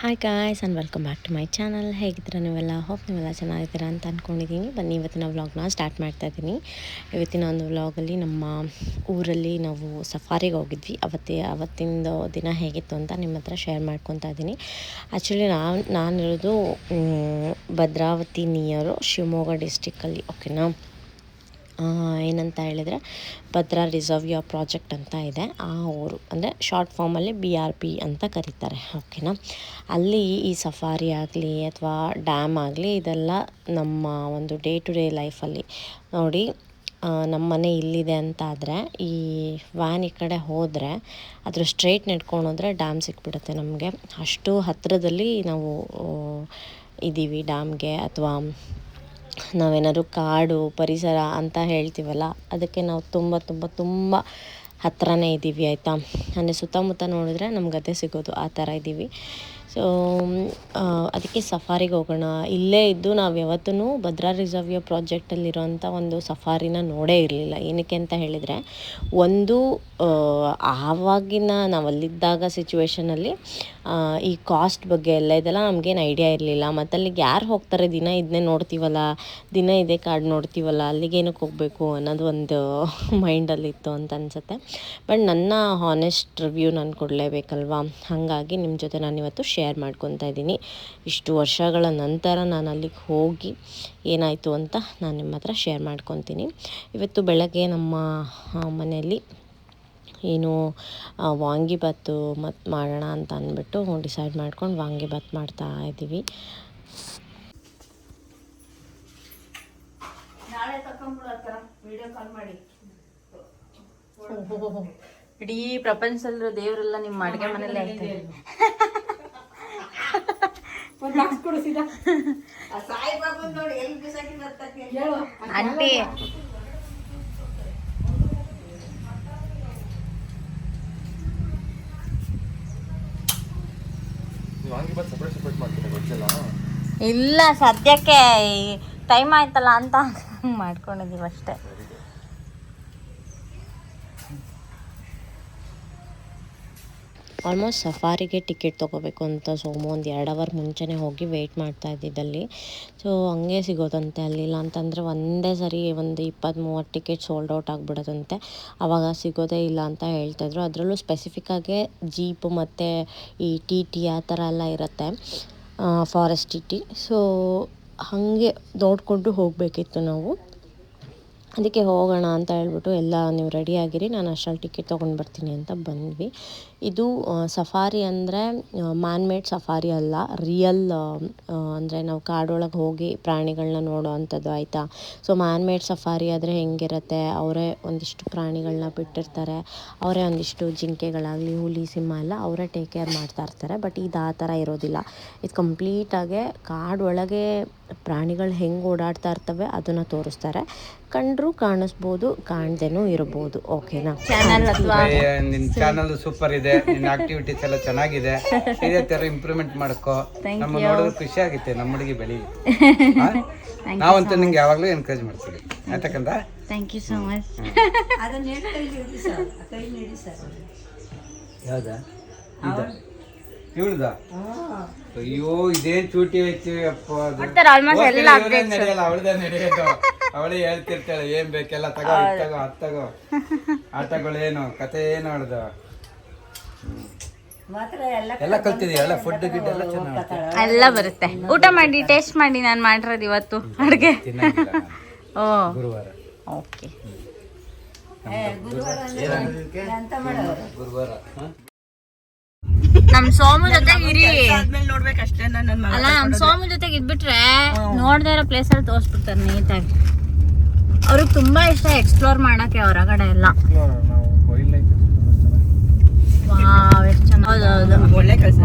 Hi guys and welcome back to my channel ಹೇಗಿದ್ದೀರಾ ನೀವೆಲ್ಲ? Hope ನೀವೆಲ್ಲ ಚೆನ್ನಾಗಿದ್ದೀರಾ ಅಂತ ಅಂದ್ಕೊಂಡಿದ್ದೀನಿ ಬನ್ನಿ, ಇವತ್ತಿನ ವ್ಲಾಗ್ನ ಸ್ಟಾರ್ಟ್ ಮಾಡ್ತಾ ಇದ್ದೀನಿ ಇವತ್ತಿನ ಒಂದು ವ್ಲಾಗಲ್ಲಿ ನಮ್ಮ ಊರಲ್ಲಿ ನಾವು ಸಫಾರಿಗೆ ಹೋಗಿದ್ವಿ. ಅವತ್ತೇ, ಅವತ್ತಿಂದ ದಿನ ಹೇಗಿತ್ತು ಅಂತ ನಿಮ್ಮ ಹತ್ರ ಶೇರ್ ಮಾಡ್ಕೊತಾ ಇದ್ದೀನಿ ಆ್ಯಕ್ಚುಲಿ ನಾನು, ನಾನಿರೋದು ಭದ್ರಾವತಿ ನಿಯರು ಶಿವಮೊಗ್ಗ ಡಿಸ್ಟಿಕ್ಕಲ್ಲಿ ಓಕೆನಾ ಏನಂತ ಹೇಳಿದರೆ ಭದ್ರಾ ರಿಸರ್ವಿಯರ್ ಪ್ರಾಜೆಕ್ಟ್ ಅಂತ ಇದೆ. ಆ ಊರು, ಅಂದರೆ ಶಾರ್ಟ್ ಫಾರ್ಮಲ್ಲಿ ಬಿ ಆರ್ ಪಿ ಅಂತ ಕರೀತಾರೆ. ಓಕೆನಾ ಅಲ್ಲಿ ಈ ಸಫಾರಿ ಆಗಲಿ ಅಥವಾ ಡ್ಯಾಮ್ ಆಗಲಿ ಇದೆಲ್ಲ ನಮ್ಮ ಒಂದು ಡೇ ಟು ಡೇ ಲೈಫಲ್ಲಿ ನೋಡಿ ನಮ್ಮ ಮನೆ ಇಲ್ಲಿದೆ ಅಂತ ಆದರೆ ಈ ವ್ಯಾನ್ ಈ ಕಡೆ ಹೋದರೆ ಅದ್ರ ಸ್ಟ್ರೈಟ್ ನಡ್ಕೊಂಡು ಹೋದರೆ ಡ್ಯಾಮ್ ಸಿಕ್ಬಿಡುತ್ತೆ ನಮಗೆ. ಅಷ್ಟು ಹತ್ತಿರದಲ್ಲಿ ನಾವು ಇದ್ದೀವಿ ಡ್ಯಾಮ್ಗೆ ಅಥವಾ ನಾವೇನಾದ್ರು ಕಾಡು, ಪರಿಸರ ಅಂತ ಹೇಳ್ತೀವಲ್ಲ, ಅದಕ್ಕೆ ನಾವು ತುಂಬ ತುಂಬ ತುಂಬ ಹತ್ರನೇ ಇದ್ದೀವಿ ಆಯಿತಾ? ಅಂದರೆ ಸುತ್ತಮುತ್ತ ನೋಡಿದ್ರೆ ನಮ್ಗೆ ಅದೇ ಸಿಗೋದು, ಆ ಥರ ಇದ್ದೀವಿ ಸೊ ಅದಕ್ಕೆ ಸಫಾರಿಗೆ ಹೋಗೋಣ. ಇಲ್ಲೇ ಇದ್ದು ನಾವು ಯಾವತ್ತೂ ಭದ್ರಾ ರಿಸರ್ವಿಯರ್ ಪ್ರಾಜೆಕ್ಟಲ್ಲಿರೋಂಥ ಒಂದು ಸಫಾರಿನ ನೋಡೇ ಇರಲಿಲ್ಲ. ಏನಕ್ಕೆ ಅಂತ ಹೇಳಿದರೆ, ಒಂದು ಆವಾಗಿನ ನಾವು ಅಲ್ಲಿದ್ದಾಗ ಸಿಚುವೇಶನಲ್ಲಿ ಈ ಕಾಸ್ಟ್ ಬಗ್ಗೆ ಎಲ್ಲ ಇದೆಲ್ಲ ನಮಗೇನು ಐಡಿಯಾ ಇರಲಿಲ್ಲ. ಮತ್ತು ಅಲ್ಲಿಗೆ ಯಾರು ಹೋಗ್ತಾರೆ? ದಿನ ಇದನ್ನೇ ನೋಡ್ತೀವಲ್ಲ, ದಿನ ಇದೇ ಕಾರ್ಡ್ ನೋಡ್ತೀವಲ್ಲ, ಅಲ್ಲಿಗೆ ಏನಕ್ಕೆ ಹೋಗಬೇಕು ಅನ್ನೋದು ಒಂದು ಮೈಂಡಲ್ಲಿತ್ತು ಅಂತ ಅನಿಸುತ್ತೆ. ಬಟ್ ನನ್ನ ಹಾನೆಸ್ಟ್ ರಿವ್ಯೂ ನಾನು ಕೊಡಲೇಬೇಕಲ್ವಾ? ಹಾಗಾಗಿ ನಿಮ್ಮ ಜೊತೆ ನಾನು ಇವತ್ತು ಶೇರ್ ಮಾಡ್ಕೊತಾ ಇದ್ದೀನಿ. ಇಷ್ಟು ವರ್ಷಗಳ ನಂತರ ನಾನು ಅಲ್ಲಿಗೆ ಹೋಗಿ ಏನಾಯಿತು ಅಂತ ನಾನು ನಿಮ್ಮ ಹತ್ರ ಶೇರ್ ಮಾಡ್ಕೊತೀನಿ. ಇವತ್ತು ಬೆಳಗ್ಗೆ ನಮ್ಮ ಮನೆಯಲ್ಲಿ ಏನು ವಾಂಗಿಬಾತು ಮತ್ತು ಮಾಡೋಣ ಅಂತ ಅಂದ್ಬಿಟ್ಟು ಡಿಸೈಡ್ ಮಾಡ್ಕೊಂಡು ವಾಂಗಿಬಾತ್ ಮಾಡ್ತಾ ಇದ್ದೀವಿ. ಇಡೀ ಪ್ರಪಂಚದಲ್ಲಿರೋ ದೇವರೆಲ್ಲ ನಿಮ್ಮ ಅಡುಗೆ ಮನೇಲಿ ಗೊತ್ತಿಲ್ಲ. ಇಲ್ಲ ಸದ್ಯಕ್ಕೆ ಟೈಮ್ ಆಯ್ತಲ್ಲ ಅಂತ ಮಾಡ್ಕೊಂಡಿದೀವಿ ಅಷ್ಟೇ. ಆಲ್ಮೋಸ್ಟ್ ಸಫಾರಿಗೆ ಟಿಕೆಟ್ ತೊಗೋಬೇಕು ಅಂತ ಸೋಮು ಒಂದು ಎರಡು ಅವರ್ ಮುಂಚೆನೇ ಹೋಗಿ ವೆಯ್ಟ್ ಮಾಡ್ತಾ ಇದ್ದಿದ್ದಲ್ಲಿ. ಸೊ ಹಂಗೆ ಸಿಗೋದಂತೆ ಅಲ್ಲಿಲ್ಲ ಅಂತಂದರೆ ಒಂದೇ ಸರಿ ಒಂದು ಇಪ್ಪತ್ತು ಮೂವತ್ತು ಟಿಕೆಟ್ ಸೋಲ್ಡ್ ಔಟ್ ಆಗಿಬಿಡೋದಂತೆ. ಆವಾಗ ಸಿಗೋದೇ ಇಲ್ಲ ಅಂತ ಹೇಳ್ತಾಯಿದ್ರು ಅದರಲ್ಲೂ ಸ್ಪೆಸಿಫಿಕ್ಕಾಗೆ ಜೀಪ್ ಮತ್ತು ಈ ಟಿ ಟಿ ಆ ಥರ ಎಲ್ಲ ಇರುತ್ತೆ. ಫಾರೆಸ್ಟ್ ಟಿ ಟಿ ಸೊ ಹಾಗೆ ನೋಡಿಕೊಂಡು ಹೋಗಬೇಕಿತ್ತು ನಾವು. ಅದಕ್ಕೆ ಹೋಗೋಣ ಅಂತ ಹೇಳ್ಬಿಟ್ಟು ಎಲ್ಲ ನೀವು ರೆಡಿಯಾಗಿರಿ ನಾನು ಅಷ್ಟರಲ್ಲಿ ಟಿಕೆಟ್ ತೊಗೊಂಡು ಬರ್ತೀನಿ ಅಂತ ಬಂದ್ವಿ. ಇದು ಸಫಾರಿ ಅಂದರೆ ಮ್ಯಾನ್ ಮೇಡ್ ಸಫಾರಿ ಅಲ್ಲ. ರಿಯಲ್ ಅಂದರೆ ನಾವು ಕಾಡೊಳಗೆ ಹೋಗಿ ಪ್ರಾಣಿಗಳನ್ನ ನೋಡೋ ಅಂಥದ್ದು ಆಯಿತಾ? ಸೊ ಮ್ಯಾನ್ ಮೇಡ್ ಸಫಾರಿ ಆದರೆ ಹೆಂಗಿರುತ್ತೆ? ಅವರೇ ಒಂದಿಷ್ಟು ಪ್ರಾಣಿಗಳನ್ನ ಬಿಟ್ಟಿರ್ತಾರೆ. ಅವರೇ ಒಂದಿಷ್ಟು ಜಿಂಕೆಗಳಾಗಲಿ, ಹುಲಿ, ಸಿಂಹ ಎಲ್ಲ ಅವರೇ ಟೇಕ್ ಕೇರ್ ಮಾಡ್ತಾ ಇರ್ತಾರೆ. ಬಟ್ ಇದು ಆ ಥರ ಇರೋದಿಲ್ಲ. ಇದು ಕಂಪ್ಲೀಟಾಗೆ ಕಾಡೊಳಗೆ ಪ್ರಾಣಿಗಳು ಹೆಂಗೆ ಓಡಾಡ್ತಾ ಇರ್ತವೆ ಅದನ್ನು ತೋರಿಸ್ತಾರೆ. ಕಂಡ್ರೂ ಕಾಣಿಸ್ಬೋದು ಕಾಣ್ದೇನೂ ಇರಬಹುದು ಓಕೆನಾ ಚಾನಲ್ ಅಥವಾ ನಿನ್ ಚಾನಲ್ ಸೂಪರ್ ಇದೆ ನಿನ್ನ ಆಕ್ಟಿವಿಟೀಸ್ ಎಲ್ಲ ಚೆನ್ನಾಗಿದೆ. ಇದೇ ತರ ಇಂಪ್ರೂವ್ಮೆಂಟ್ ಮಾಡ್ಕೋ. ನಮ್ಮ ನೋಡಿದ್ರೆ ಖುಷಿ ಆಗುತ್ತೆ ನಮ್ಮ ಹುಡುಗಿ ಬೆಳಿ. ನಾವಂತೂ ನಿಂಗೆ ಯಾವಾಗಲೂ ಎನ್ಕರೇಜ್ ಮಾಡ್ತೀವಿ. ಯಾಕಂದ ಥ್ಯಾಂಕ್ ಯು ಸೋ ಮಚ್ ಯಾವ್ದಾ? ಇವಳ್ದ? ಅಯ್ಯೋ ಇದೇ ಚೂಟಿ ಐತಿ ಅಪ್ಪ ಆಲ್ಮೋಸ್ಟ್ ಎಲ್ಲ ನಡೆಯಲ್ಲ ಅವಳದೇ ನಡೆಯೋದು. ಅವಳೇ ಹೇಳ್ತಿರ್ತಾಳೆ ಏನ್ ಬೇಕೆಲ್ಲ ತಗೋ ಇದ್ ತಗೋ ಅದ್ ತಗೋ. ಆಟಗಳೇನು ಕತೆ ಏನು ಹೇಳ್ದು ಎಲ್ಲ ಕಲ್ತಿದೀಯ ಎಲ್ಲ ಫುಡ್ ಗಿಡ್ ಎಲ್ಲ ಚೆನ್ನಾಗಿ ಎಲ್ಲ ಬರುತ್ತೆ. ಊಟ ಮಾಡಿ ಟೇಸ್ಟ್ ಮಾಡಿ ನಾನು ಮಾಡಿರೋದು ಇವತ್ತು ಅಡುಗೆ. ತಿನ್ನಂಗಿಲ್ಲ ನಾನು. ಓ. ಗುರುವಾರ. ಓಕೆ. ಗುರುವಾರ. ಹ? ನಮ್ ಸೋಮು ಜೊತೆ ಇರಿ. ಅಲ್ಲ ನಮ್ ಸೋಮು ಜೊತೆಗೆ ಇದ್ಬಿಟ್ರೆ ನೋಡ್ದೇ ಇರೋ ಪ್ಲೇಸ್ ಅಲ್ಲಿ ತೋರಿಸ್ಬಿಡ್ತಾರೆ ನೀಟಾಗಿ. ಅವ್ರಿಗೆ ತುಂಬಾ ಇಷ್ಟ ಎಕ್ಸ್ಪ್ಲೋರ್ ಮಾಡಕ್ಕೆ ಹೊರಗಡೆ ಎಲ್ಲ. ಒಳ್ಳೆ ಕೆಲಸ.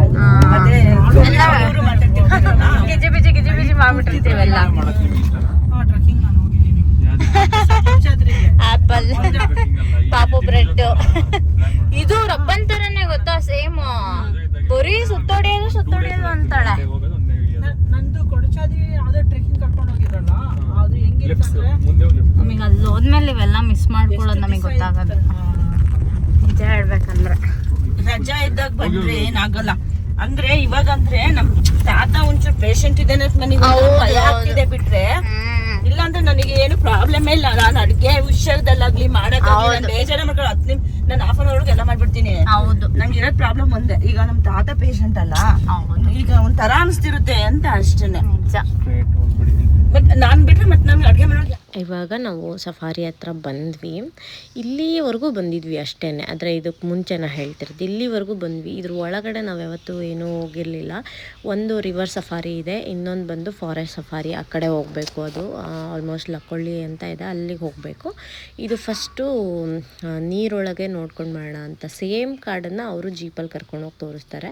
ಗಿಜಿ ಬಿಜಿ ಗಿಜಿ ಬಿಜಿ ಮಾಡ್ಬಿಟ್ಟಿರ್ತೀವೆಲ್ಲ ಆಪಲ್. ಪಾಪು ಬ್ರೆಡ್. ಇದು ರಬ್ಬನ್ ತರನೇ ಗೊತ್ತಾ ಸೇಮ್ ಬರೀ ಸುತ್ತೋಡಿಯೋದು ಸುತ್ತೋಡಿಯೋದು ಅಂತಾಳೆ. ನಂದು ಕೊಡಚಾದಿ ಯಾವ್ದೋ ಹೆಂಗಿರ್ತಂದ್ರೆ ನಮಗೆ ಅಲ್ಲಿ ಹೋದ್ಮೇಲೆ ಇವೆಲ್ಲ ಮಿಸ್ ಮಾಡ್ಕೊಳ್ಳೋದು ನಮಗೆ ಗೊತ್ತಾಗಲ್ಲ. ನಿಜ ಹೇಳ್ಬೇಕಂದ್ರೆ. ರಜಾ ಇದ್ದಾಗ ಬಂದ್ರೆ ಏನಾಗಲ್ಲ. ಅಂದ್ರೆ ಇವಾಗ ಅಂದ್ರೆ ನಮ್ ತಾತ ಒಂಚೂರು ಪೇಷಂಟ್ ಇದೆ ಆಗ್ತಿದೆ ಬಿಟ್ರೆ. ಇಲ್ಲ ಅಂದ್ರೆ ನನಗೆ ಏನು ಪ್ರಾಬ್ಲಮ್ ಇಲ್ಲ. ನಾನು ಅಡ್ಗೆ ವಿಷಯದಲ್ಲಾಗ್ಲಿ ಮಾಡೋದಾಗ್ಲಿ ನಾನು ಬೇಜಾರ ಮಾಡ್ಕೊಂಡು ಹತ್ತು ನಿಮ್ ನಾನು ಹಾಫ್ ಅನ್ ಅವರ್ಗೆ ಎಲ್ಲ ಮಾಡ್ಬಿಡ್ತೀನಿ. ಹೌದು. ನಂಗೆ ಇರೋದ್ ಪ್ರಾಬ್ಲಮ್ ಒಂದೇ. ಈಗ ನಮ್ ತಾತ ಪೇಷಂಟ್ ಅಲ್ಲ. ಈಗ ಒಂಥರ ಅನಿಸ್ತಿರುತ್ತೆ ಅಂತ ಅಷ್ಟೇನೆ. ನಿಜ. ಬಟ್ ನಾನ್ ಬಿಟ್ರೆ ಮತ್ತೆ ನಮ್ಗೆ ಅಡ್ಗೆ ಮಾಡೋದು ಇವಾಗ ನಾವು ಸಫಾರಿ ಹತ್ರ ಬಂದ್ವಿ. ಇಲ್ಲಿವರೆಗೂ ಬಂದಿದ್ವಿ ಅಷ್ಟೇ ಆದರೆ ಇದಕ್ಕೆ ಮುಂಚೆ ನಾ ಹೇಳ್ತಿರೋದು, ಇಲ್ಲಿವರೆಗೂ ಬಂದ್ವಿ. ಇದ್ರ ಒಳಗಡೆ ನಾವು ಯಾವತ್ತೂ ಏನೂ ಹೋಗಿರಲಿಲ್ಲ. ಒಂದು ರಿವರ್ ಸಫಾರಿ ಇದೆ, ಇನ್ನೊಂದು ಬಂದು ಫಾರೆಸ್ಟ್ ಸಫಾರಿ ಆ ಕಡೆ ಹೋಗಬೇಕು ಅದು. ಆಲ್ಮೋಸ್ಟ್ ಲಕ್ಕೊಳ್ಳಿ ಅಂತ ಇದೆ, ಅಲ್ಲಿಗೆ ಹೋಗಬೇಕು. ಇದು ಫಸ್ಟು ನೀರೊಳಗೆ ನೋಡ್ಕೊಂಡು ಮಾಡೋಣ ಅಂತ. ಸೇಮ್ ಕಾರ್ಡನ್ನು ಅವರು ಜೀಪಲ್ಲಿ ಕರ್ಕೊಂಡು ಹೋಗಿ ತೋರಿಸ್ತಾರೆ.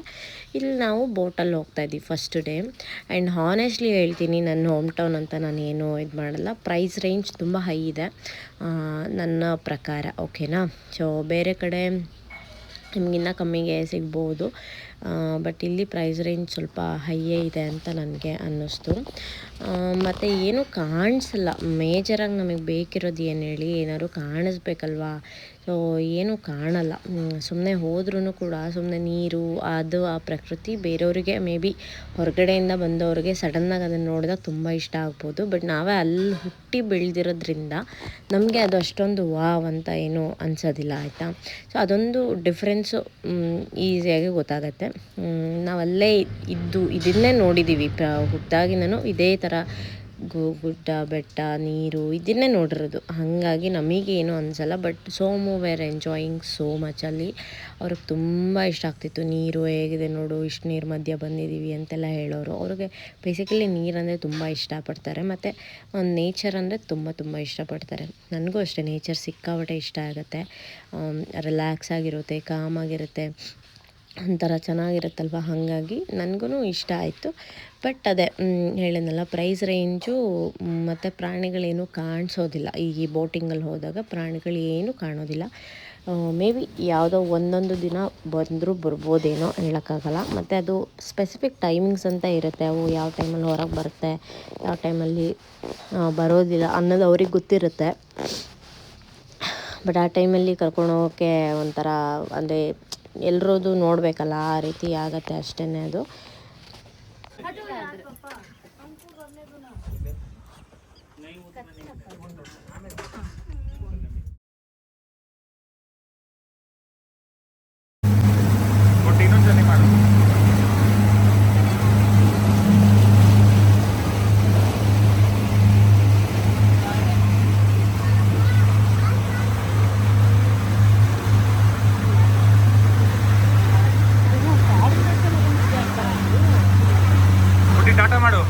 ಇಲ್ಲಿ ನಾವು ಬೋಟಲ್ಲಿ ಹೋಗ್ತಾ ಇದ್ವಿ ಫಸ್ಟ್ ಡೇ ಆ್ಯಂಡ್ ಹಾನೆಸ್ಟ್ಲಿ ಹೇಳ್ತೀನಿ, ನನ್ನ ಹೋಮ್ ಟೌನ್ ಅಂತ ನಾನು ಏನು ಇದು ಮಾಡಲ್ಲ. ಪ್ರೈಸ್ ರೇಂಜ್ ತುಂಬ ಹೈ ಇದೆ. ನನ್ನ ಪ್ರಕಾರ ಓಕೆನಾ ಸೊ ಬೇರೆ ಕಡೆ ನಿಮಗಿನ್ನ ಕಮ್ಮಿಗೆ ಸಿಗ್ಬೋದು. ಬಟ್ ಇಲ್ಲಿ ಪ್ರೈಸ್ ರೇಂಜ್ ಸ್ವಲ್ಪ ಹೈಯೇ ಇದೆ ಅಂತ ನನಗೆ ಅನ್ನಿಸ್ತು. ಮತ್ತು ಏನು ಕಾಣಿಸಲ್ಲ. ಮೇಜರಾಗಿ ನಮಗೆ ಬೇಕಿರೋದು ಏನು ಹೇಳಿ, ಏನಾದ್ರು ಕಾಣಿಸ್ಬೇಕಲ್ವಾ? ಸೊ ಏನೂ ಕಾಣಲ್ಲ. ಸುಮ್ಮನೆ ಹೋದ್ರೂ ಕೂಡ ಸುಮ್ಮನೆ ನೀರು, ಅದು, ಆ ಪ್ರಕೃತಿ ಬೇರೆಯವರಿಗೆ ಮೇ ಬಿ ಹೊರಗಡೆಯಿಂದ ಬಂದವ್ರಿಗೆ ಸಡನ್ನಾಗಿ ಅದನ್ನು ನೋಡಿದಾಗ ತುಂಬ ಇಷ್ಟ ಆಗ್ಬೋದು. ಬಟ್ ನಾವೇ ಅಲ್ಲಿ ಹುಟ್ಟಿ ಬೆಳೆದಿರೋದ್ರಿಂದ ನಮಗೆ ಅದು ಅಷ್ಟೊಂದು ವಾವ್ ಅಂತ ಏನು ಅನ್ಸೋದಿಲ್ಲ, ಆಯಿತಾ? ಸೊ ಅದೊಂದು ಡಿಫ್ರೆನ್ಸು ಈಸಿಯಾಗಿ ಗೊತ್ತಾಗತ್ತೆ. ನಾವು ಅಲ್ಲೇ ಇದ್ದು ಇದನ್ನೇ ನೋಡಿದ್ದೀವಿ ಪ್ರ ಹುಟ್ಟಾಗಿನೂ ಇದೇ ಥರ ಗು, ಗುಡ್ಡ, ಬೆಟ್ಟ, ನೀರು ಇದನ್ನೇ ನೋಡಿರೋದು. ಹಾಗಾಗಿ ನಮಗೇನು ಅನಿಸಲ್ಲ, but Somu were enjoying so much ಅಲ್ಲಿ ಅವ್ರಿಗೆ ತುಂಬ ಇಷ್ಟ ಆಗ್ತಿತ್ತು. ನೀರು ಹೇಗಿದೆ ನೋಡು, ಇಷ್ಟು ನೀರು ಮಧ್ಯ ಬಂದಿದ್ದೀವಿ ಅಂತೆಲ್ಲ ಹೇಳೋರು. ಅವ್ರಿಗೆ ಬೇಸಿಕಲಿ ನೀರಂದರೆ ತುಂಬ ಇಷ್ಟಪಡ್ತಾರೆ. ಮತ್ತು ಒಂದು ನೇಚರ್ ಅಂದರೆ ತುಂಬ ತುಂಬ ಇಷ್ಟಪಡ್ತಾರೆ. ನನಗೂ ಅಷ್ಟೇ ನೇಚರ್ ಸಿಕ್ಕಾಪಟ್ಟೆ ಇಷ್ಟ ಆಗುತ್ತೆ. ರಿಲ್ಯಾಕ್ಸ್ ಆಗಿರುತ್ತೆ ಕಾಮ್ ಆಗಿರುತ್ತೆ. ಒಂಥರ ಚೆನ್ನಾಗಿರುತ್ತಲ್ವ? ಹಾಗಾಗಿ ನನಗೂ ಇಷ್ಟ ಆಯಿತು. ಬಟ್ ಅದೇ ಹೇಳಿದ್ನಲ್ಲ ಪ್ರೈಸ್ ರೇಂಜು ಮತ್ತು ಪ್ರಾಣಿಗಳೇನು ಕಾಣಿಸೋದಿಲ್ಲ. ಈ ಬೋಟಿಂಗಲ್ಲಿ ಹೋದಾಗ ಪ್ರಾಣಿಗಳು ಏನೂ ಕಾಣೋದಿಲ್ಲ. ಮೇ ಬಿ ಯಾವುದೋ ಒಂದೊಂದು ದಿನ ಬಂದರೂ ಬರ್ಬೋದೇನೋ ಹೇಳೋಕ್ಕಾಗಲ್ಲ. ಮತ್ತು ಅದು ಸ್ಪೆಸಿಫಿಕ್ ಟೈಮಿಂಗ್ಸ್ ಅಂತ ಇರುತ್ತೆ. ಅವು ಯಾವ ಟೈಮಲ್ಲಿ ಹೊರಗೆ ಬರುತ್ತೆ, ಯಾವ ಟೈಮಲ್ಲಿ ಬರೋದಿಲ್ಲ ಅನ್ನೋದು ಅವ್ರಿಗೆ ಗೊತ್ತಿರುತ್ತೆ. ಬಟ್ ಆ ಟೈಮಲ್ಲಿ ಕರ್ಕೊಂಡು ಹೋಗೋಕ್ಕೆ ಒಂಥರ, ಅಂದರೆ ಎಲ್ರದ್ದು ನೋಡಬೇಕಲ್ಲ ಆ ರೀತಿ ಆಗತ್ತೆ ಅಷ್ಟೇ ಅದು ಒಟ್ಟು ಇನ್ನೊಂದು ಜರ್ನಿ ಮಾಡು ಒಟ್ಟು ಟಾಟಾ ಮಾಡು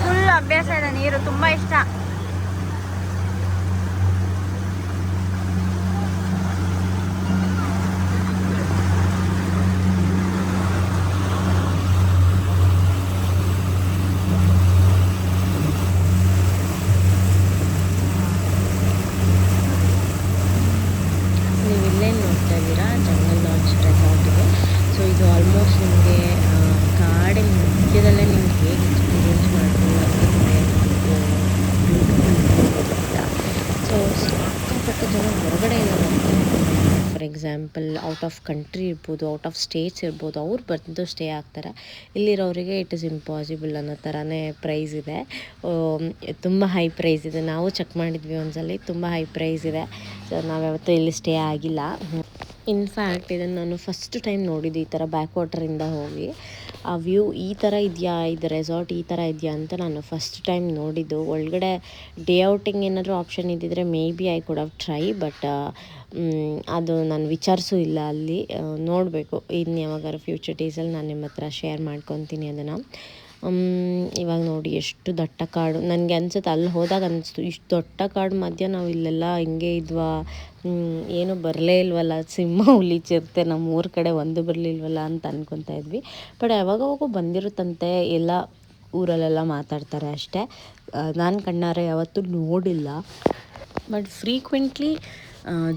ಫುಲ್ ಅಭ್ಯಾಸ ಇದೆ ನೀರು ತುಂಬಾ ಇಷ್ಟ ನೀವು ಇಲ್ಲೇನು ನೋಡ್ತಾ ಇದ್ದೀರಾ ಜಂಗಲ್ ಲಾಡ್ಜ್ ರೆಸಾರ್ಟಿಗೆ ಸೊ ಇದು ಆಲ್ಮೋಸ್ಟ್ ನಿಮಗೆ ಕಾಡಿನ ಮಧ್ಯದಲ್ಲೇ ನಿಮ್ಗೆ ಹೇಗೆ ಎಕ್ಸ್ಪೀರಿಯನ್ಸ್ ಮಾಡ್ಕೊಂಡು ಸೊ ಸಿಕ್ಕಾಪಟ್ಟೆ ಜನ ಹೊರಗಡೆ ಎಲ್ಲ ಬರ್ತಾರೆ for example out of country ಇರ್ಬೋದು ಔಟ್ ಆಫ್ ಸ್ಟೇಟ್ಸ್ ಇರ್ಬೋದು, ಅವ್ರು ಬಂದು ಸ್ಟೇ ಆಗ್ತಾರೆ. ಇಲ್ಲಿರೋರಿಗೆ ಇಟ್ ಇಸ್ ಇಂಪಾಸಿಬಲ್ ಅನ್ನೋ ಥರನೇ ಪ್ರೈಸ್ ಇದೆ. ತುಂಬ ಹೈ ಪ್ರೈಸ್ ಇದೆ. ನಾವು ಚೆಕ್ ಮಾಡಿದ್ವಿ ಒಂದ್ಸಲಿ, ತುಂಬ ಹೈ ಪ್ರೈಸ್ ಇದೆ. ಸೊ ನಾವು ಯಾವತ್ತೂ ಇಲ್ಲಿ ಸ್ಟೇ ಆಗಿಲ್ಲ. ಇನ್ಫ್ಯಾಕ್ಟ್ ಇದನ್ನು ನಾನು ಫಸ್ಟ್ ಟೈಮ್ ನೋಡಿದ್ದು ಈ ಥರ ಬ್ಯಾಕ್ ವಾಟರಿಂದ ಹೋಗಿ. ಆ ವ್ಯೂ ಈ ಥರ ಇದೆಯಾ? ಇದು ರೆಸಾರ್ಟ್ ಈ ಥರ ಇದೆಯಾ ಅಂತ ನಾನು ಫಸ್ಟ್ ಟೈಮ್ ನೋಡಿದ್ದು. ಒಳಗಡೆ ಡೇ ಔಟಿಂಗ್ ಏನಾದರೂ ಆಪ್ಷನ್ ಇದ್ದಿದ್ರೆ maybe I could have try but ಅದು ನಾನು ವಿಚಾರಿಸೂ ಇಲ್ಲ ಅಲ್ಲಿ. ನೋಡಬೇಕು. ಇನ್ನು ಯಾವಾಗಾರು ಫ್ಯೂಚರ್ ಡೇಸಲ್ಲಿ ನಾನು ನಿಮ್ಮ ಹತ್ರ ಶೇರ್ ಮಾಡ್ಕೊತೀನಿ ಅದನ್ನು. ಇವಾಗ ನೋಡಿ ಎಷ್ಟು ದಟ್ಟ ಕಾಡು. ನನಗೆ ಅನ್ಸುತ್ತೆ ಅಲ್ಲಿ ಹೋದಾಗ ಅನಿಸ್ತು, ಇಷ್ಟು ದೊಡ್ಡ ಕಾಡು ಮಧ್ಯ ನಾವು ಇಲ್ಲೆಲ್ಲ ಹಿಂಗೆ ಇದ್ವಾ? ಏನೂ ಬರಲೇ ಇಲ್ವಲ್ಲ? ಸಿಂಹ ಹುಲಿ ನಮ್ಮ ಊರ ಕಡೆ ಒಂದು ಬರಲಿಲ್ವಲ್ಲ ಅಂತ ಅನ್ಕೊತಾ ಇದ್ವಿ. ಬಟ್ ಯಾವಾಗವಾಗೂ ಬಂದಿರುತ್ತಂತೆ ಎಲ್ಲ ಊರಲ್ಲೆಲ್ಲ ಮಾತಾಡ್ತಾರೆ ಅಷ್ಟೇ. ನಾನು ಕಣ್ಣಾರೆ ಯಾವತ್ತೂ ನೋಡಿಲ್ಲ. ಬಟ್ ಫ್ರೀಕ್ವೆಂಟ್ಲಿ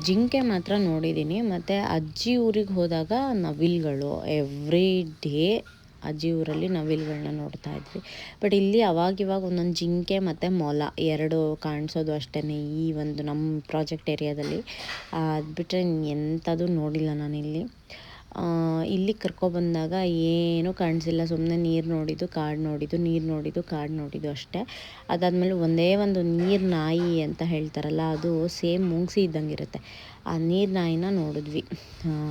ಜಿಂಕೆ ಮಾತ್ರ ನೋಡಿದ್ದೀನಿ ಮತ್ತು ಅಜ್ಜಿ ಊರಿಗೆ ಹೋದಾಗ ನವಿಲುಗಳು ಎವ್ರಿ ಡೇ ಅಜ್ಜಿ ಊರಲ್ಲಿ ನವಿಲುಗಳನ್ನ ನೋಡ್ತಾ ಇದ್ವಿ. ಬಟ್ ಇಲ್ಲಿ ಅವಾಗಿವಾಗ ಒಂದೊಂದು ಜಿಂಕೆ ಮತ್ತು ಮೊಲ ಎರಡು ಕಾಣಿಸೋದು ಅಷ್ಟೇ ಈ ಒಂದು ನಮ್ಮ ಪ್ರಾಜೆಕ್ಟ್ ಏರಿಯಾದಲ್ಲಿ ಅದು ಬಿಟ್ಟರೆ ಎಂಥದು ನೋಡಿಲ್ಲ ನಾನಿಲ್ಲಿ. ಇಲ್ಲಿ ಕರ್ಕೊಬಂದಾಗ ಏನೂ ಕಾಣಿಸಿಲ್ಲ. ಸುಮ್ಮನೆ ನೀರು ನೋಡಿದ್ದು, ಕಾಡು ನೋಡಿದ್ದು, ನೀರು ನೋಡಿದ್ದು, ಕಾಡು ನೋಡಿದ್ದು ಅಷ್ಟೇ. ಅದಾದಮೇಲೆ ಒಂದೇ ಒಂದು ನೀರು ನಾಯಿ ಅಂತ ಹೇಳ್ತಾರಲ್ಲ, ಅದು ಸೇಮ್ ಮುಂಗ್ಸಿ ಇದ್ದಂಗೆ ಇರುತ್ತೆ. ಆ ನೀರು ನಾಯಿನ ನೋಡಿದ್ವಿ.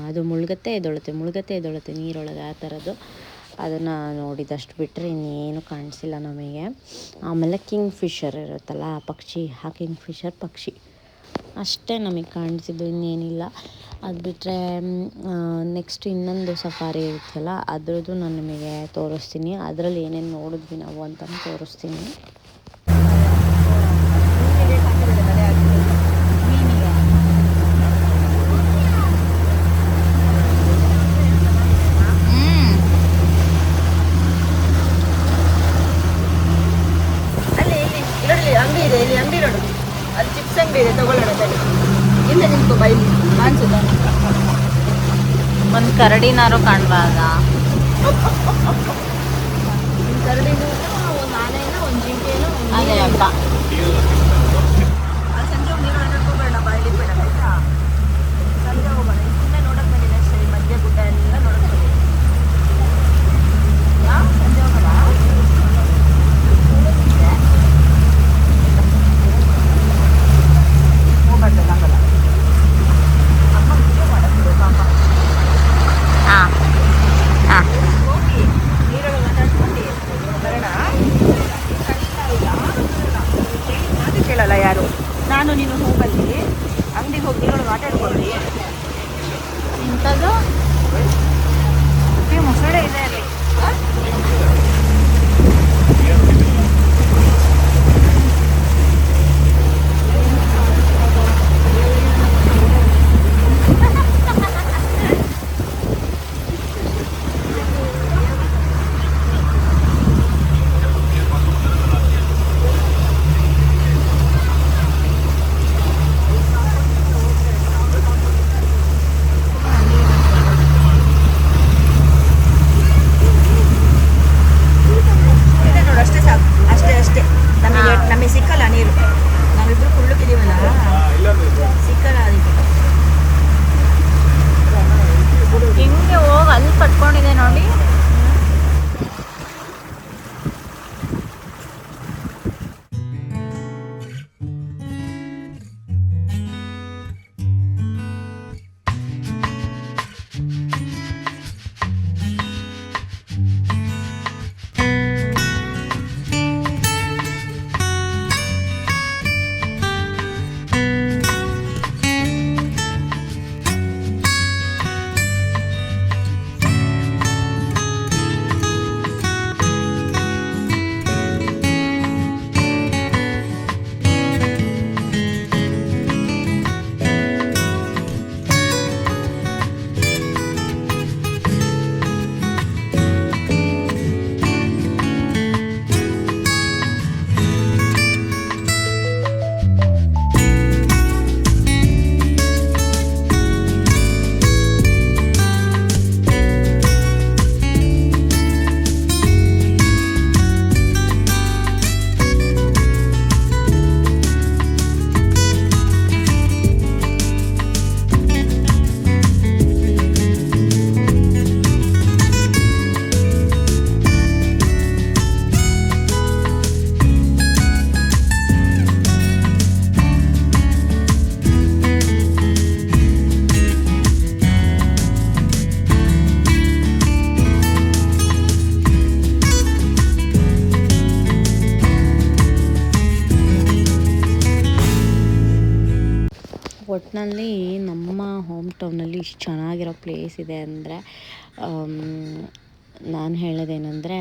ಅದು ಮುಳುಗತ್ತೆ ಎದ್ದೊಳುತ್ತೆ ಮುಳುಗತ್ತೆ ಎದ್ದೊಳುತ್ತೆ ನೀರೊಳಗೆ ಆ ಥರದ್ದು ಅದನ್ನು ನೋಡಿದಷ್ಟು ಬಿಟ್ಟರೆ ಇನ್ನೇನು ಕಾಣಿಸಿಲ್ಲ ನಮಗೆ. ಆಮೇಲೆ ಕಿಂಗ್ ಫಿಶರ್ ಇರುತ್ತಲ್ಲ, ಆ ಪಕ್ಷಿ, ಆ ಕಿಂಗ್ ಫಿಶರ್ ಪಕ್ಷಿ. ಅಷ್ಟೇ ನಮಗೆ ಕಾಣಿಸಿದ್ದು ಇನ್ನೇನಿಲ್ಲ. ಅದು ಬಿಟ್ಟರೆ ನೆಕ್ಸ್ಟ್ ಇನ್ನೊಂದು ಸಫಾರಿ ಇರುತ್ತಲ್ಲ, ಅದ್ರದ್ದು ನಾನು ನಿಮಗೆ ತೋರಿಸ್ತೀನಿ. ಅದರಲ್ಲಿ ಏನೇನು ನೋಡಿದ್ವಿ ನಾವು ಅಂತಲೂ ತೋರಿಸ್ತೀನಿ ಅಲ್ಲಿ ಇಲ್ಲಿ ಇಲ್ಲಿ ಅಂಗಡಿ ಇದೆ ಇಲ್ಲಿ ಅಂಗಡಿ ನೋಡು. ಅಲ್ಲಿ ಚಿಪ್ಸ್ ಅಂಗಡಿ ಇದೆ ತಗೊಳ್ಳೋಣ ಇಲ್ಲ ನಿಮ್ಗೆ ಬೈ ಬೈಲಿ ಕಾಣಿಸುತ್ತಾ ಒಂದು ಕರಡಿನಾರು ಕಾಣ್ಬಾರ್ದ? ಕರಡಿನ ಒಂದು ನಾನೇನ ಒಂದು ಜಿಂಕೆಯನ್ನು ಅದೇ ಅಪ್ಪ. ಇಷ್ಟು ಚೆನ್ನಾಗಿರೋ ಪ್ಲೇಸ್ ಇದೆ ಅಂದರೆ ನಾನು ಹೇಳೋದೇನೆಂದರೆ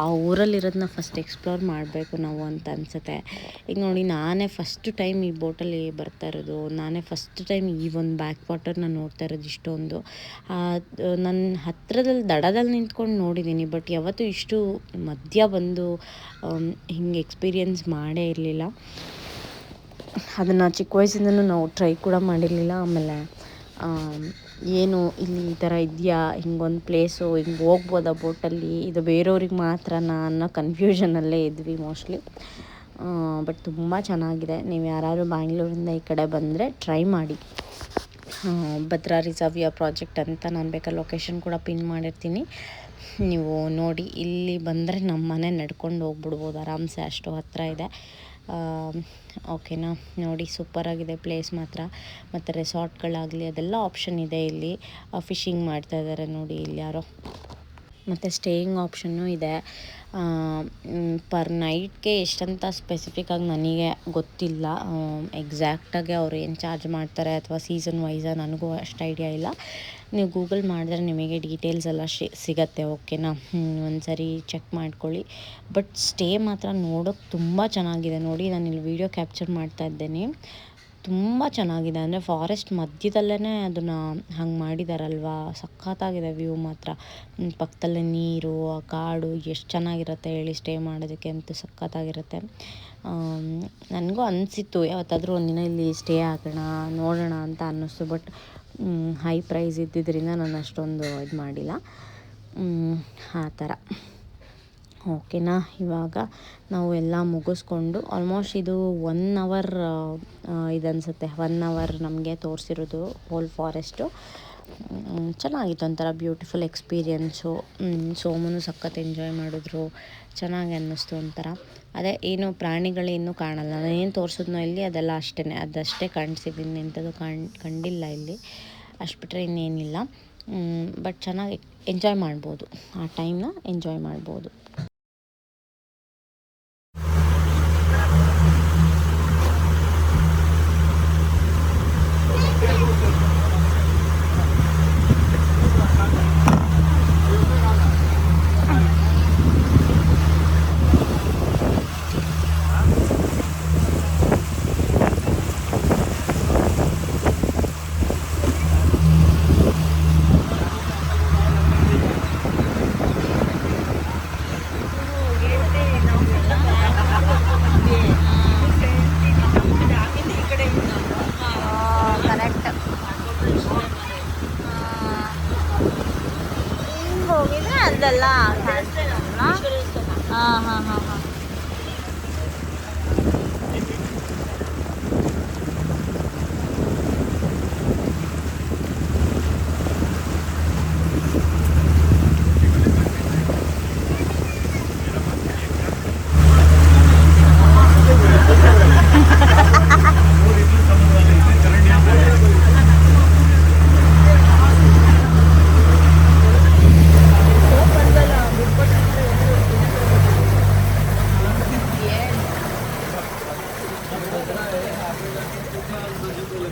ಆ ಊರಲ್ಲಿರೋದನ್ನ ಫಸ್ಟ್ ಎಕ್ಸ್ಪ್ಲೋರ್ ಮಾಡಬೇಕು ನಾವು ಅಂತ ಅನಿಸುತ್ತೆ. ಈಗ ನೋಡಿ ನಾನೇ ಫಸ್ಟ್ ಟೈಮ್ ಈ ಬೋಟಲ್ಲಿ ಬರ್ತಾ ಇರೋದು ನಾನೇ ಫಸ್ಟ್ ಟೈಮ್ ಈ ಒಂದು ಬ್ಯಾಕ್ ವಾಟರ್ನ ನೋಡ್ತಾ ಇರೋದು ಇಷ್ಟೊಂದು. ನನ್ನ ಹತ್ತಿರದಲ್ಲಿ ದಡದಲ್ಲಿ ನಿಂತ್ಕೊಂಡು ನೋಡಿದ್ದೀನಿ ಬಟ್ ಯಾವತ್ತೂ ಇಷ್ಟು ಮಧ್ಯ ಬಂದು ಹಿಂಗೆ ಎಕ್ಸ್ಪೀರಿಯನ್ಸ್ ಮಾಡೇ ಇರಲಿಲ್ಲ. ಅದನ್ನು ಚಿಕ್ಕ ವಯಸ್ಸಿಂದನೂ ನಾವು ಟ್ರೈ ಕೂಡ ಮಾಡಿರಲಿಲ್ಲ ಆಮೇಲೆ ಆಮ್, ಏನು ಇಲ್ಲಿ ಈ ಥರ ಇದೆಯಾ? ಹಿಂಗೊಂದು ಪ್ಲೇಸು ಹಿಂಗೆ ಹೋಗ್ಬೋದಾ ಬೋಟಲ್ಲಿ ಇದು ಬೇರೆಯವ್ರಿಗೆ ಮಾತ್ರನಾ ಅನ್ನೋ ಕನ್ಫ್ಯೂಷನಲ್ಲೇ ಇದ್ವಿ ಮೋಸ್ಟ್ಲಿ ಬಟ್ ತುಂಬ ಚೆನ್ನಾಗಿದೆ. ನೀವು ಯಾರಾದರೂ ಬ್ಯಾಂಗ್ಳೂರಿಂದ ಈ ಕಡೆ ಬಂದರೆ ಟ್ರೈ ಮಾಡಿ. ಭದ್ರಾ ರಿಸರ್ವಿಯ ಪ್ರಾಜೆಕ್ಟ್ ಅಂತ ನಾನು ಬೇಕಾದ್ರೆ ಲೊಕೇಶನ್ ಕೂಡ ಪಿನ್ ಮಾಡಿರ್ತೀನಿ. ನೀವು ನೋಡಿ, ಇಲ್ಲಿ ಬಂದರೆ ನಮ್ಮ ಮನೆ ನಡ್ಕೊಂಡು ಹೋಗ್ಬಿಡ್ಬೋದು. ಆರಾಮ್ಸೆ ಅಷ್ಟು ಹತ್ತಿರ ಇದೆ. ಓಕೆನಾ ನೋಡಿ ಸೂಪರಾಗಿದೆ ಪ್ಲೇಸ್ ಮಾತ್ರ. ಮತ್ತು ರೆಸಾರ್ಟ್ಗಳಾಗಲಿ ಅದೆಲ್ಲ ಆಪ್ಷನ್ ಇದೆ ಇಲ್ಲಿ. ಫಿಶಿಂಗ್ ಮಾಡ್ತಾ ಇದ್ದಾರೆ ನೋಡಿ ಇಲ್ಲಿ ಯಾರೋ. ಮತ್ತು ಸ್ಟೇಯಿಂಗ್ ಆಪ್ಷನ್ನು ಇದೆ. ಪರ್ ನೈಟ್ಗೆ ಎಷ್ಟಂತ ಸ್ಪೆಸಿಫಿಕ್ಕಾಗಿ ನನಗೆ ಗೊತ್ತಿಲ್ಲ. ಎಕ್ಸಾಕ್ಟಾಗಿ ಅವ್ರು ಏನು ಚಾರ್ಜ್ ಮಾಡ್ತಾರೆ ಅಥವಾ ಸೀಸನ್ ವೈಸ ನನಗೂ ಅಷ್ಟು ಐಡಿಯಾ ಇಲ್ಲ. ನೀವು ಗೂಗಲ್ ಮಾಡಿದ್ರೆ ನಿಮಗೆ ಡೀಟೇಲ್ಸ್ ಎಲ್ಲ ಶಿ, ಸಿಗತ್ತೆ ಓಕೆನಾ ಒಂದು ಸರಿ ಚೆಕ್ ಮಾಡ್ಕೊಳ್ಳಿ. ಬಟ್ ಸ್ಟೇ ಮಾತ್ರ ನೋಡೋಕೆ ತುಂಬ ಚೆನ್ನಾಗಿದೆ. ನೋಡಿ ನಾನು ಇಲ್ಲಿ ವೀಡಿಯೋ ಕ್ಯಾಪ್ಚರ್ ಮಾಡ್ತಾ ಇದ್ದೇನೆ. ತುಂಬ ಚೆನ್ನಾಗಿದೆ. ಅಂದರೆ ಫಾರೆಸ್ಟ್ ಮಧ್ಯದಲ್ಲೇ ಅದನ್ನು ಹಂಗೆ ಮಾಡಿದಾರಲ್ವಾ? ಸಖತ್ತಾಗಿದೆ ವ್ಯೂ ಮಾತ್ರ. ಪಕ್ಕದಲ್ಲೇ ನೀರು, ಆ ಕಾಡು ಎಷ್ಟು ಚೆನ್ನಾಗಿರುತ್ತೆ ಹೇಳಿ ಸ್ಟೇ ಮಾಡೋದಕ್ಕೆ ಅಂತೂ ಸಖತ್ತಾಗಿರುತ್ತೆ. ನನಗೂ ಅನಿಸಿತ್ತು ಯಾವತ್ತಾದರೂ ಒಂದಿನ ಇಲ್ಲಿ ಸ್ಟೇ ಆಗೋಣ, ನೋಡೋಣ ಅಂತ ಅನ್ನಿಸ್ತು ಬಟ್ ಹೈ ಪ್ರೈಸ್ ಇದ್ದಿದ್ದರಿಂದ ನಾನು ಅಷ್ಟೊಂದು ಇದು ಮಾಡಿಲ್ಲ. ಆ ಥರ. ಓಕೆನಾ ಇವಾಗ ನಾವು ಎಲ್ಲ ಮುಗಿಸ್ಕೊಂಡು ಆಲ್ಮೋಸ್ಟ್ ಇದು ಒನ್ ಅವರ್ ಇದನ್ಸುತ್ತೆ. ಒನ್ ಅವರ್ ನಮಗೆ ತೋರಿಸಿರೋದು ಹೋಲ್ ಫಾರೆಸ್ಟು ಚೆನ್ನಾಗಿತ್ತು ಒಂಥರ ಬ್ಯೂಟಿಫುಲ್ ಎಕ್ಸ್ಪೀರಿಯೆನ್ಸು ಸೋಮನು ಸಖತ್ ಎಂಜಾಯ್ ಮಾಡಿದ್ರು. ಚೆನ್ನಾಗಿ ಅನ್ನಿಸ್ತು ಒಂಥರ. ಅದೇ ಏನು ಪ್ರಾಣಿಗಳೇನು ಕಾಣಲ್ಲ. ನಾನು ಏನು ತೋರಿಸಿದ್ನೋ ಇಲ್ಲಿ ಅದೆಲ್ಲ ಅಷ್ಟೇ ಅದಷ್ಟೇ ಕಾಣಿಸಿದ್ದೀನಿ ಎಂಥದ್ದು ಕಾಣ್, ಕಂಡಿಲ್ಲ ಇಲ್ಲಿ. ಅಷ್ಟು ಬಿಟ್ಟರೆ ಇನ್ನೇನಿಲ್ಲ. ಬಟ್ ಚೆನ್ನಾಗಿ ಎಂಜಾಯ್ ಮಾಡ್ಬೋದು. ಆ ಟೈಮ್ನ ಎಂಜಾಯ್ ಮಾಡ್ಬೋದು ಕರೆಕ್ಟ್ ಹಿಂಗೆ ಹೋಗಿದ್ರೆ ಅಲ್ಲೆಲ್ಲ ಹಾಂ ಹಾಂ ಹಾಂ ಹಾಂ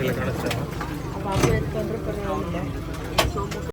ಇಲ್ಲ ಕಾಣಿಸ್ತಾ